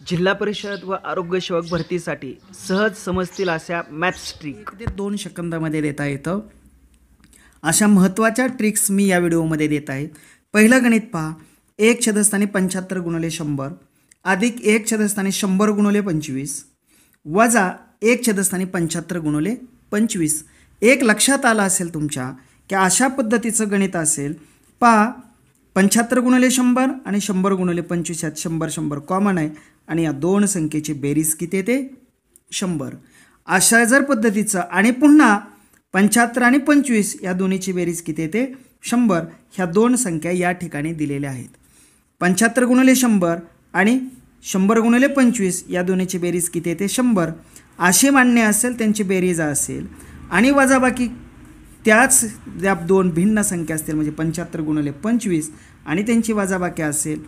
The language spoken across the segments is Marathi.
जिल्हा परिषद व आरोग्य सेवक भरतीसाठी सहज समजतील अशा मॅथ्स ट्रिक ते दोन सेकंदामध्ये देता येतं. अशा महत्त्वाच्या ट्रिक्स मी या व्हिडिओमध्ये देत आहे. पहिलं गणित पहा. एक छदस्थानी पंच्याहत्तर गुणले शंभर अधिक एक छदस्थानी शंभर गुणवले पंचवीस वजा एक छदस्थानी पंच्याहत्तर गुणले पंचवीस. एक लक्षात आलं असेल तुमच्या की अशा पद्धतीचं गणित असेल पहा. पंच्याहत्तर गुणले शंभर आणि शंभर गुणले पंचवीस यात शंभर शंभर कॉमन आहे. आणि या दोन संख्येची बेरीज किती येते? शंभर. अशा जर पद्धतीचं आणि पुन्हा पंच्याहत्तर आणि पंचवीस या दोन्हीची बेरीज किती येते? शंभर. ह्या दोन संख्या या ठिकाणी दिलेल्या आहेत. पंच्याहत्तर गुणिले शंभर आणि शंभर गुणिले पंचवीस या दोन्हीची बेरीज किती येते? शंभर. असे मान्य असेल त्यांची बेरीज असेल. आणि वजाबाकी त्याच ज्या दोन भिन्न संख्या असतील म्हणजे पंच्याहत्तर गुणिले पंचवीस आणि त्यांची वजाबाकी असेल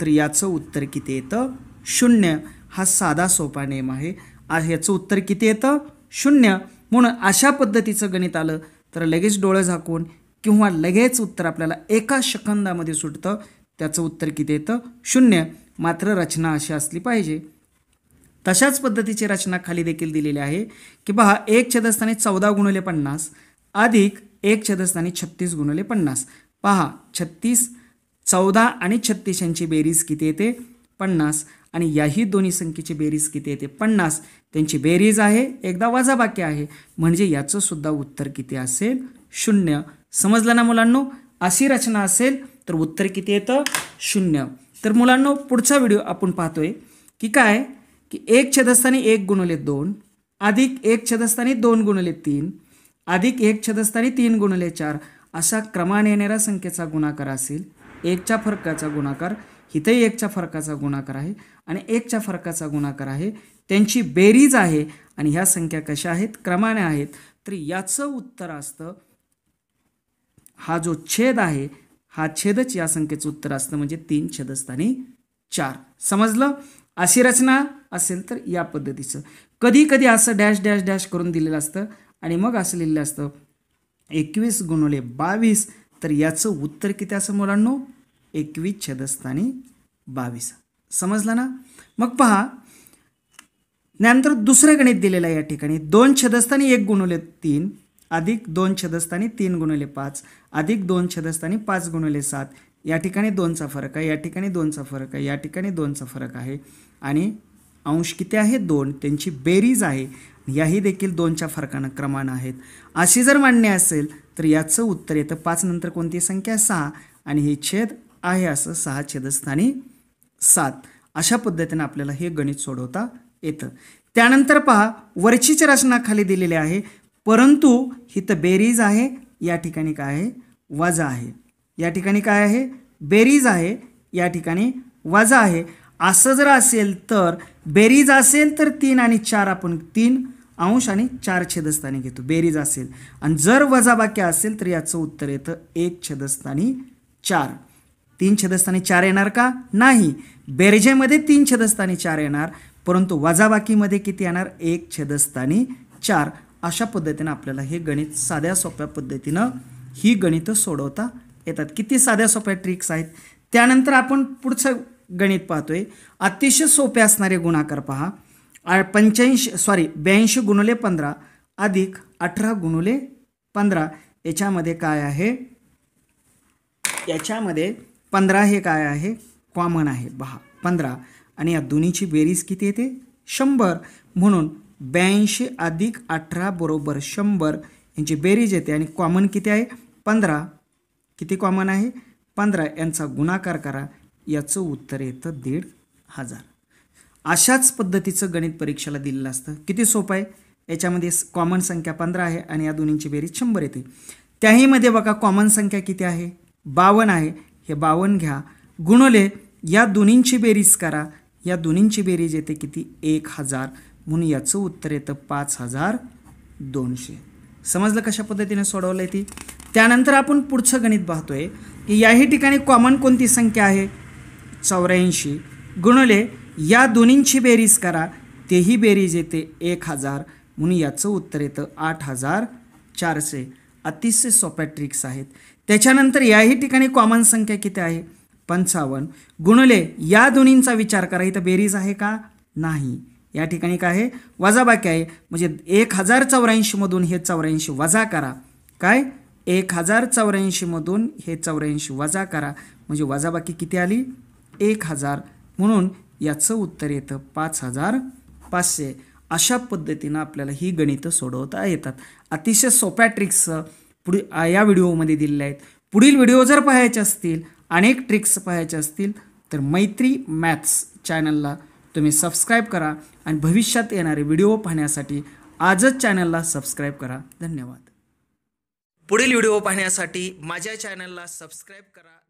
तर याचं उत्तर किती येतं? शून्य हा साधा सोपा नियम आहे. ह्याचं उत्तर किती येतं? शून्य. म्हणून अशा पद्धतीचं गणित आलं तर लगेच डोळं झाकून किंवा लगेच उत्तर आपल्याला एका शकंदामध्ये सुटतं त्याचं उत्तर किती येतं? शून्य. मात्र रचना अशी असली पाहिजे. तशाच पद्धतीची रचना खाली देखील दिलेली आहे की पहा एक छदस्थानी चौदा गुणले पन्नास अधिक एक छदस्थानी छत्तीस गुणले पन्नास. पहा छत्तीस चौदा आणि छत्तीस यांची बेरीज किती येते? पन्नास. आणि याही दोन्ही संख्येची बेरीज किती येते पन्नास. त्यांची बेरीज आहे एकदा वजाबाकी आहे. म्हणजे याचं सुद्धा उत्तर किती असेल? शून्य. समजलं ना मुलांनो? अशी रचना असेल तर उत्तर किती येतं? शून्य. तर मुलांनो पुढचा व्हिडिओ आपण पाहतोय की काय? की एक छदस्थानी एक गुणले दोन अधिक एक छदस्थानी दोन गुणले तीन अधिक एक छदस्थानी तीन गुणले चार अशा क्रमाने येणाऱ्या संख्येचा गुणाकार असेल एकच्या फरकाचा गुणाकार इथंही एकच्या फरकाचा गुणाकार आहे आणि एकच्या फरकाचा गुणाकार आहे. त्यांची बेरीज आहे आणि ह्या संख्या कशा आहेत? क्रमाने आहेत. तर याचं उत्तर असतं हा जो छेद आहे हा छेदच या संख्येचं उत्तर असतं म्हणजे तीन छेदस्थानी चार. समजलं? अशी रचना असेल तर या पद्धतीचं. कधी कधी असं डॅश डॅश डॅश करून दिलेलं असतं आणि मग असं लिहिलेलं असतं एकवीस गुणवले बावीस. तर याचं उत्तर किती असं मुलांनो? एकवीस छेदस्थानी बावीस. समजलं ना? मग पहा नंतर दुसरं गणित दिलेलं आहे या ठिकाणी. दोन छदस्थानी एक गुणवले तीन अधिक दोन छदस्थानी तीन गुणवले पाच अधिक दोन छदस्थानी पाच गुणवले सात. या ठिकाणी दोनचा फरक आहे या ठिकाणी दोनचा फरक आहे या ठिकाणी दोनचा फरक आहे. आणि अंश किती आहे? दोन. त्यांची बेरीज आहे. याही देखील दोनच्या फरकानं क्रमानं आहेत. अशी जर मांडणी असेल तर याचं उत्तर येतं पाच नंतर कोणती संख्या? सहा. आणि हे छेद आहे असं सहा छेदस्थानी सात. अशा पद्धतीने आपल्याला हे गणित सोडवता येतं. त्यानंतर पहा वरचीच्या रचना खाली दिलेली आहे परंतु हिथं बेरीज आहे या ठिकाणी काय आहे? वजा आहे. या ठिकाणी काय आहे? बेरीज आहे या ठिकाणी वजा आहे. असं जर असेल तर बेरीज असेल तर तीन आणि चार आपण तीन अंश आणि चार छेदस्थानी घेतो. बेरीज असेल. आणि जर वजाबाकी असेल तर याचं उत्तर येतं एक छेदस्थानी चार. तीन छेदस्थानी चार येणार का? नाही. बेरजेमध्ये तीन छेदस्थानी चार येणार परंतु वजाबाकीमध्ये किती येणार? एक छेदस्थानी चार. अशा पद्धतीनं आपल्याला हे गणित साध्या सोप्या पद्धतीनं ही गणितं सोडवता येतात. किती साध्या सोप्या ट्रिक्स आहेत. त्यानंतर आपण पुढचं गणित पाहतोय. अतिशय सोपे असणारे गुणाकार पहा. आ- पंच्याऐंशी सॉरी ब्याऐंशी गुणुले पंधरा अधिक अठरा गुणुले पंधरा. याच्यामध्ये काय आहे? याच्यामध्ये पंधरा हे काय आहे? कॉमन आहे. बहा पंधरा. आणि या दोन्हीची बेरीज किती येते? शंभर. म्हणून ब्याऐंशी अधिक अठरा बरोबर शंभर यांची बेरीज येते. आणि कॉमन किती आहे? पंधरा. किती कॉमन आहे? पंधरा. यांचा गुणाकार करा. याचं उत्तर येतं दीड हजार. अशाच पद्धतीचं गणित परीक्षेला दिलेलं असतं. किती सोपं आहे? याच्यामध्ये कॉमन संख्या पंधरा आहे आणि या दोन्हींची बेरीज शंभर येते. त्याहीमध्ये बघा कॉमन संख्या किती आहे? बावन्न आहे. हे बावन्न घ्या. गुणले या दोन्हींची बेरीज करा. या दोन्हींची बेरीज येते किती? एक हजार. म्हणून याचं उत्तर येतं पाच हजार दोनशे. समजलं कशा पद्धतीने सोडवलं ती? त्यानंतर आपण पुढचं गणित पाहतोय की याही ठिकाणी कॉमन कोणती संख्या आहे? चौऱ्याऐंशी. गुणले या दोन्हींची बेरीज करा. तेही बेरीज येते एक हजार. म्हणून याचं उत्तर येतं आठ हजार चारशे. अतिशय सोप्या ट्रिक्स आहेत. त्याच्यानंतर याही ठिकाणी कॉमन संख्या किती आहे? पंचावन्न. गुणले या दोन्हींचा विचार करा. इथं बेरीज आहे का? नाही. या ठिकाणी काय आहे? वजाबाकी आहे. म्हणजे एक हजार चौऱ्याऐंशीमधून हे चौऱ्याऐंशी वजा करा. काय? एक हजार चौऱ्याऐंशीमधून हे चौऱ्याऐंशी वजा करा. म्हणजे वजाबाकी किती आली? एक हजार म्हणून याचं उत्तर येतं पाच हजार पाचशे. अशा पद्धतीनं आपल्याला ही गणितं सोडवता येतात. अतिशय सोप्या ट्रिक्स पुढे या व्हिडिओमध्ये दिलेल्या आहेत. पुढील व्हिडिओ जर पाहायचे असतील अनेक ट्रिक्स पाहायचे असतील तर मैत्री मॅथ्स चॅनलला तुम्ही सबस्क्राईब करा आणि भविष्यात येणारे व्हिडिओ पाहण्यासाठी आजच चॅनलला सबस्क्राईब करा. धन्यवाद. पुढील व्हिडिओ पाहण्यासाठी माझ्या चॅनलला सबस्क्राईब करा.